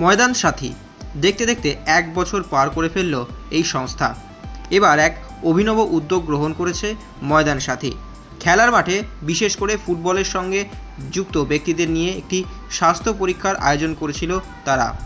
ময়দান সাথী। দেখতে দেখতে এক বছর পার করে ফেলল এই সংস্থা। এবার এক অভিনব উদ্যোগ গ্রহণ করেছে ময়দান সাথী। খেলার মাঠে বিশেষ করে ফুটবলের সঙ্গে যুক্ত ব্যক্তিদের নিয়ে একটি স্বাস্থ্য পরীক্ষার আয়োজন করেছিল তারা।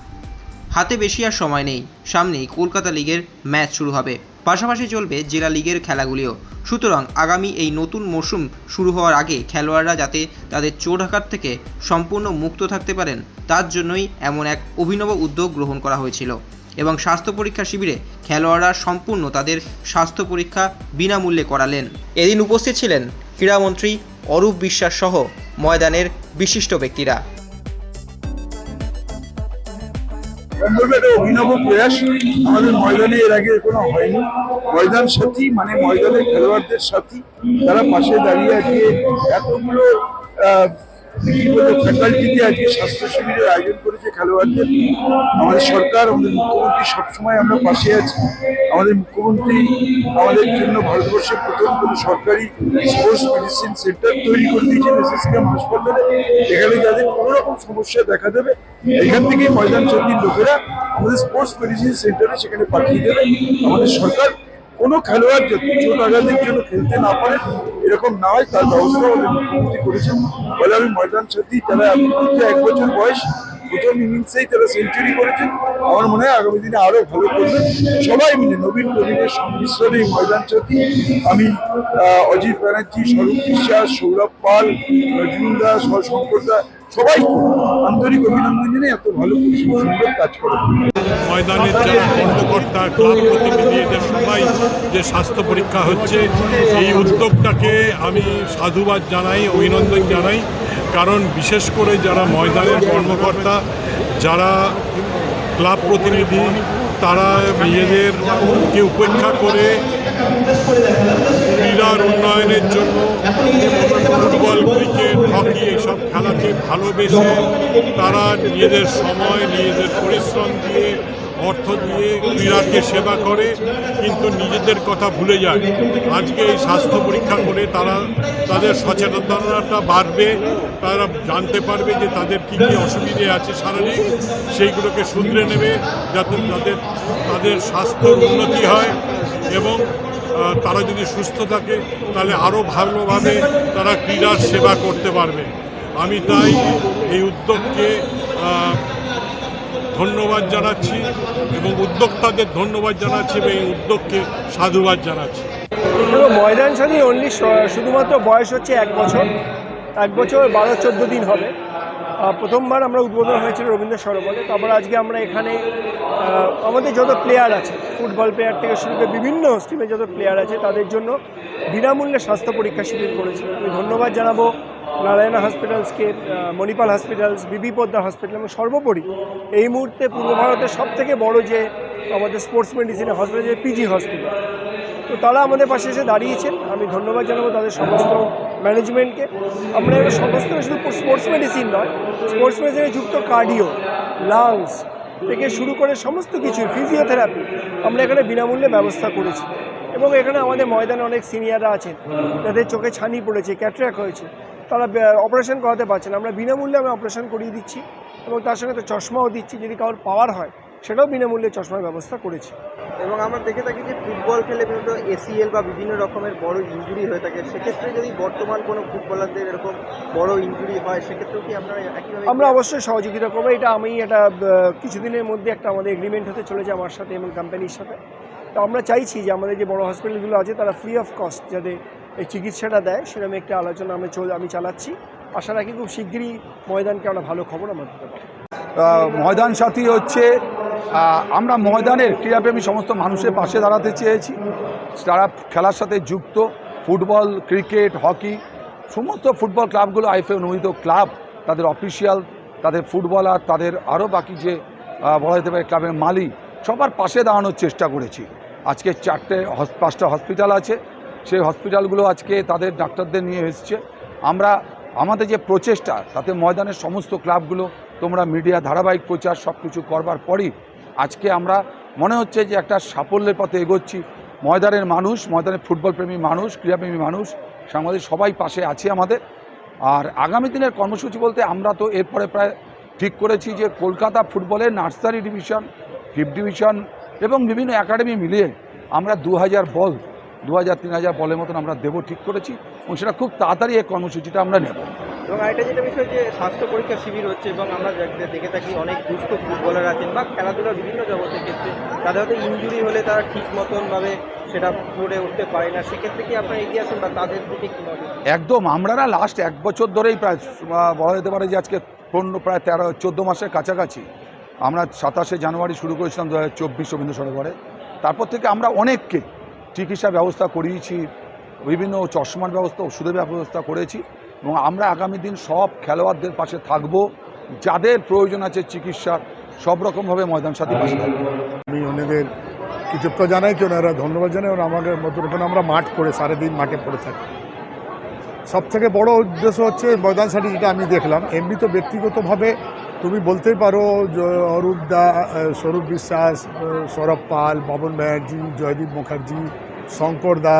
হাতে বেশি আর সময় নেই। সামনেই কলকাতা লিগের ম্যাচ শুরু হবে। পাশাপাশি চলবে জেলা লিগের খেলাগুলিও। সুতরাং আগামী এই নতুন মরশুম শুরু হওয়ার আগে খেলোয়াড়রা যাতে তাদের চোটাঘাত থেকে সম্পূর্ণ মুক্ত থাকতে পারেন, তার জন্যই এমন এক অভিনব উদ্যোগ গ্রহণ করা হয়েছিল। এবং স্বাস্থ্য পরীক্ষা শিবিরে খেলোয়াড়রা সম্পূর্ণ তাদের স্বাস্থ্য পরীক্ষা বিনামূল্যে করালেন। এদিন উপস্থিত ছিলেন ক্রীড়ামন্ত্রী অরূপ বিশ্বাস সহ ময়দানের বিশিষ্ট ব্যক্তিরা। সম্ভব একটা অভিনব প্রয়াস আমাদের ময়দানে এর আগে কোনো হয়নি। ময়দান সাথী মানে ময়দানের খেলোয়াড়দের সাথী, তারা পাশে দাঁড়িয়ে আজকে এতগুলো ফ্যাকাল্টিতে আজকে স্বাস্থ্য শিবিরের আয়োজন করেছে খেলোয়াড়দের। আমাদের সরকার, আমাদের মুখ্যমন্ত্রী সবসময় আমরা পাশে আছি। আমাদের মুখ্যমন্ত্রী আমাদের জন্য ভারতবর্ষের প্রথম কোনো সরকারি স্পোর্টস মেডিসিন সেন্টার তৈরি করে দিয়েছেন এসএসকেএম হাসপাতালে। এখানে যাদের কোনো রকম সমস্যা দেখা দেবে এখান থেকে ময়দান চন্ডির লোকেরা আমাদের স্পোর্টস মেডিসিন সেন্টারে সেখানে পাঠিয়ে দেবে। আমাদের সরকার কোনো খেলোয়াড় যাতে চোট আঘাতের জন্য খেলতে না পারে, এরকম না হয়, তার ব্যবস্থা আমাদের করেছেন। বলে আমি ময়দান তারা এখন এক বছর বয়স, প্রথম ইনিংসেই তারা সেঞ্চুরি করেছেন। আমার মনে হয় আগামী দিনে আরও ভালো করবেন সবাই মিলে নবীন প্রবীণের সংমিশ্রণে এই ময়দান সাথী আমি অজিত ব্যানার্জি, স্বরূপ বিশ্বাস, সৌরভ পাল, রজনীন দাস শঙ্কর দাস সবাই আন্তরিক অভিনন্দন এত ভালো সুন্দর কাজ করেন ময়দানের যারা কর্মকর্তা, ক্লাব প্রতিনিধি, এদের সবাই যে স্বাস্থ্য পরীক্ষা হচ্ছে, এই উদ্যোগটাকে আমি সাধুবাদ জানাই, অভিনন্দন জানাই। কারণ বিশেষ করে যারা ময়দানের কর্মকর্তা, যারা ক্লাব প্রতিনিধি, তারা নিজেদেরকে উপেক্ষা করে ক্রীড়ার উন্নয়নের জন্য ফুটবল, ক্রিকেট, হকি এইসব খেলাকে ভালোবেসে তারা নিজেদের সময়, নিজেদের পরিশ্রম দিয়ে, অর্থ দিয়ে ক্রীড়াকে সেবা করে, কিন্তু নিজেদের কথা ভুলে যায়। আজকে এই স্বাস্থ্য পরীক্ষা করে তারা তাদের সচেতনতাটা বাড়বে, তারা জানতে পারবে যে তাদের কী কী অসুবিধে আছে শারীরিক সেইগুলোকে শুধরে নেবে যাতে তাদের তাদের স্বাস্থ্যর উন্নতি হয় এবং তারা যদি সুস্থ থাকে, তাহলে আরও ভালোভাবে তারা ক্রীড়ার সেবা করতে পারবে। আমি তাই এই উদ্যোগকে ধন্যবাদ জানাচ্ছি এবং উদ্যোক্তাদের ধন্যবাদ জানাচ্ছি এবং এই উদ্যোগকে সাধুবাদ জানাচ্ছি। ময়দান সাথী অনলি শুধুমাত্র বয়স হচ্ছে এক বছর। এক বছর বারো, চোদ্দ দিন হবে। প্রথমবার আমরা উদ্বোধন হয়েছিল রবীন্দ্র সরোবরে। তারপর আজকে আমরা এখানে আমাদের যত প্লেয়ার আছে ফুটবল প্লেয়ার থেকে শুরু করে বিভিন্ন স্ট্রিমে যত প্লেয়ার আছে, তাদের জন্য বিনামূল্যে স্বাস্থ্য পরীক্ষা শিবির করেছি আমি ধন্যবাদ জানাব নারায়ণা হসপিটালসকে মণিপাল হসপিটালস, বিবি পোদ্দার হসপিটাল এবং সর্বোপরি এই মুহূর্তে পূর্ব ভারতের সব থেকে বড় যে আমাদের স্পোর্টস মেডিসিনের হসপিটাল যে পিজি হসপিটাল তো তারা আমাদের পাশে এসে দাঁড়িয়েছেন। আমি ধন্যবাদ জানাব তাদের সমস্ত ম্যানেজমেন্টকে আমরা এবার সমস্ত শুধু স্পোর্টস মেডিসিন নয় স্পোর্টস মেডিসিনে যুক্ত কার্ডিও লাংস থেকে শুরু করে সমস্ত কিছু ফিজিওথেরাপি আমরা এখানে বিনামূল্যে ব্যবস্থা করেছি। এবং এখানে আমাদের ময়দানে অনেক সিনিয়ররা আছেন, যাদের চোখে ছানি পড়েছে ক্যাট্রাক হয়েছে, তারা অপারেশন করাতে পারছেন আমরা বিনামূল্যে আমরা অপারেশন করিয়ে দিচ্ছি এবং তার সঙ্গে তো চশমাও দিচ্ছি, যদি কারোর পাওয়ার হয় সেটাও বিনামূল্যে চশমার ব্যবস্থা করেছি। এবং আমরা দেখে থাকি যে ফুটবল খেলে বিভিন্ন এসিএল বা বিভিন্ন রকমের বড় ইনজুরি হয়ে থাকে। সেক্ষেত্রে যদি বর্তমান কোনো ফুটবলারদের এরকম বড় ইনজুরি হয় সেক্ষেত্রেও কি আপনারা একইভাবে আমরা অবশ্যই সহযোগিতা করব। এটা আমি এটা কিছুদিনের মধ্যে একটা আমাদের এগ্রিমেন্ট হতে চলেছে আমার সাথে এবং কোম্পানির সাথে। তো আমরা চাইছি যে আমাদের যে বড় হসপিটালগুলো আছে তারা ফ্রি অফ কস্ট যাতে এই চিকিৎসাটা দেয় সেরকম একটা আলোচনা আমি চল আমি চালাচ্ছি। আশা রাখি খুব শিগগিরই ময়দানকে আমরা ভালো খবর আমরা দিতে আহ, ময়দান সাথী হচ্ছে আমরা ময়দানের ক্রীড়াপ্রেমী সমস্ত মানুষের পাশে দাঁড়াতে চেয়েছি। তারা খেলার সাথে যুক্ত, ফুটবল, ক্রিকেট, হকি, সমস্ত ফুটবল ক্লাবগুলো আইফে অনুমোদিত ক্লাব, তাদের অফিসিয়াল, তাদের ফুটবলার, তাদের আরও বাকি যে বলা যেতে পারে ক্লাবের মালিক, সবার পাশে দাঁড়ানোর চেষ্টা করেছি। আজকে চারটে পাঁচটা হসপিটাল আছে। সেই হসপিটালগুলো আজকে তাদের ডাক্তারদের নিয়ে এসছে। আমরা, আমাদের যে প্রচেষ্টা, তাতে ময়দানের সমস্ত ক্লাবগুলো, তোমরা মিডিয়া, ধারাবাহিক প্রচার সব কিছু করবার পরই আজকে আমরা মনে হচ্ছে যে একটা সাফল্যের পথে এগোচ্ছি। ময়দানের মানুষ, ময়দানের ফুটবল প্রেমী মানুষ, ক্রীড়াপ্রেমী মানুষ সে আমাদের সবাই পাশে আছে আমাদের। আর আগামী দিনের কর্মসূচি বলতে আমরা তো এরপরে প্রায় ঠিক করেছি যে কলকাতা ফুটবলের নার্সারি ডিভিশন ফিফথ ডিভিশন এবং বিভিন্ন একাডেমি মিলিয়ে আমরা দু হাজার বল দু হাজার তিন হাজার বলের মতন আমরা দেবো ঠিক করেছি এবং সেটা খুব তাড়াতাড়ি এই কর্মসূচিটা আমরা নেব। এবং আরেকটা যেটা বিষয় যে স্বাস্থ্য পরীক্ষা শিবির হচ্ছে এবং আমরা দেখে থাকি অনেক দুস্থ ফুটবলার আছেন বা খেলাধুলার বিভিন্ন জগতের ক্ষেত্রে, তাদের হয়তো ইঞ্জুরি হলে তারা ঠিক মতনভাবে সেটা করে উঠতে পারে না। সেক্ষেত্রে কি আপনারা এগিয়ে আসেন বা তাদের দিকে কী নজর একদম আমরা না লাস্ট এক বছর ধরেই প্রায় বলা যেতে পারে যে আজকে পনেরো, প্রায় তেরো, চোদ্দ মাসের কাছাকাছি আমরা সাতাশে জানুয়ারি শুরু করেছিলাম দু হাজার চব্বিশ রবীন্দ্র সরোবরে। তারপর থেকে আমরা অনেককে চিকিৎসা ব্যবস্থা করিয়েছি, বিভিন্ন চশমার ব্যবস্থা, ওষুধের ব্যবস্থা করেছি। এবং আমরা আগামী দিন সব খেলোয়াড়দের পাশে থাকব। যাদের প্রয়োজন আছে চিকিৎসার সব রকমভাবে ময়দান সাথী পাশে থাকব। আমি ওনাদের কৃতজ্ঞ জানাই কি ওনারা ধন্যবাদ জানাই ওরা আমাদের মতন এখানে আমরা মাঠ করে সারাদিন মাঠে পড়ে থাকি। সব থেকে বড় উদ্দেশ্য হচ্ছে ময়দান সাথী যেটা আমি দেখলাম, এমনি তো ব্যক্তিগতভাবে তুমি বলতেই পারো অরূপ দা স্বরূপ বিশ্বাস সৌরভ পাল, বাবন ব্যানার্জি, জয়দীপ মুখার্জি শঙ্কর দা,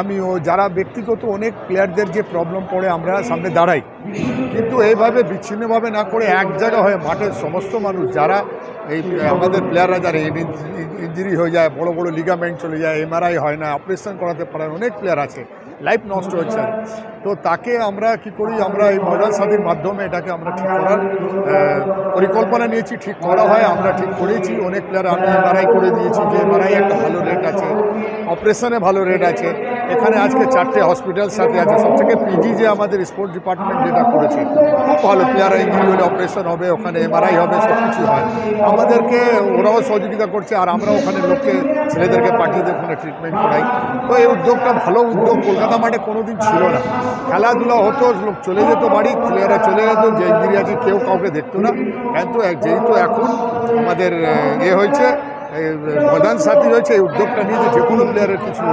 আমিও, যারা ব্যক্তিগত অনেক প্লেয়ারদের যে প্রবলেম পড়ে, আমরা সামনে দাঁড়াই। কিন্তু এইভাবে বিচ্ছিন্নভাবে না করে এক জায়গা হয়ে মাঠের সমস্ত মানুষ, যারা এই, আমাদের প্লেয়াররা যারা ইঞ্জুরি হয়ে যায়, বড় বড় লিগামেন্ট চলে যায় এমআরআই হয় না অপারেশন করাতে পারে অনেক প্লেয়ার আছে। লাইফ নষ্ট হচ্ছে। তো তাকে আমরা কি করি? আমরা এই ময়দান সাথীর মাধ্যমে এটাকে আমরা ঠিক করার পরিকল্পনা নিয়েছি, ঠিক করা হয়, আমরা ঠিক করেছি। অনেক প্লেয়ার আমি এমআরআই করে দিয়েছি যে এমআরআই একটা ভালো রেট আছে অপারেশনে ভালো রেট আছে। এখানে আজকে চারটে হসপিটাল সাথে আছে। সব থেকে পিজি যে আমাদের স্পোর্টস ডিপার্টমেন্ট যেটা করেছে, খুব ভালো প্লেয়ার ইঞ্জুরি হলে অপারেশন হবে, ওখানে এমআরআই হবে সব কিছু হয়। আমাদেরকে, ওরাও সহযোগিতা করছে, আর আমরা ওখানে লোককে, ছেলেদেরকে পাঠিয়ে ওখানে ট্রিটমেন্ট করাই। তো এই উদ্যোগটা ভালো উদ্যোগ, কলকাতা মাঠে কোনোদিন ছিল না। খেলাধুলা হতো লোক চলে যেত বাড়ি প্লেয়াররা চলে যেত যে ইঞ্জুরি আছে কেউ কাউকে দেখতো না। কিন্তু এক- যেহেতু এখন আমাদের এ হয়েছে প্রধান সাথী হয়েছে এই উদ্যোগটা নিয়ে যে যে কোনো প্লেয়ারের কিছু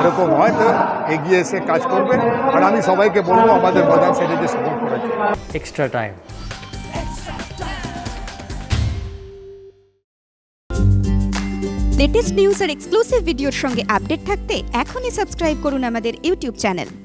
এরকম হয় তো এগিয়ে এসে কাজ করবে। আর আমি সবাইকে বলব আমাদের প্রধান সাথীকে সাপোর্ট করেছে। Extra time. লেটেস্ট নিউজ আর এক্সক্লুসিভ ভিডিওর সঙ্গে আপডেট থাকতে এখনই সাবস্ক্রাইব করুন আমাদের YouTube channel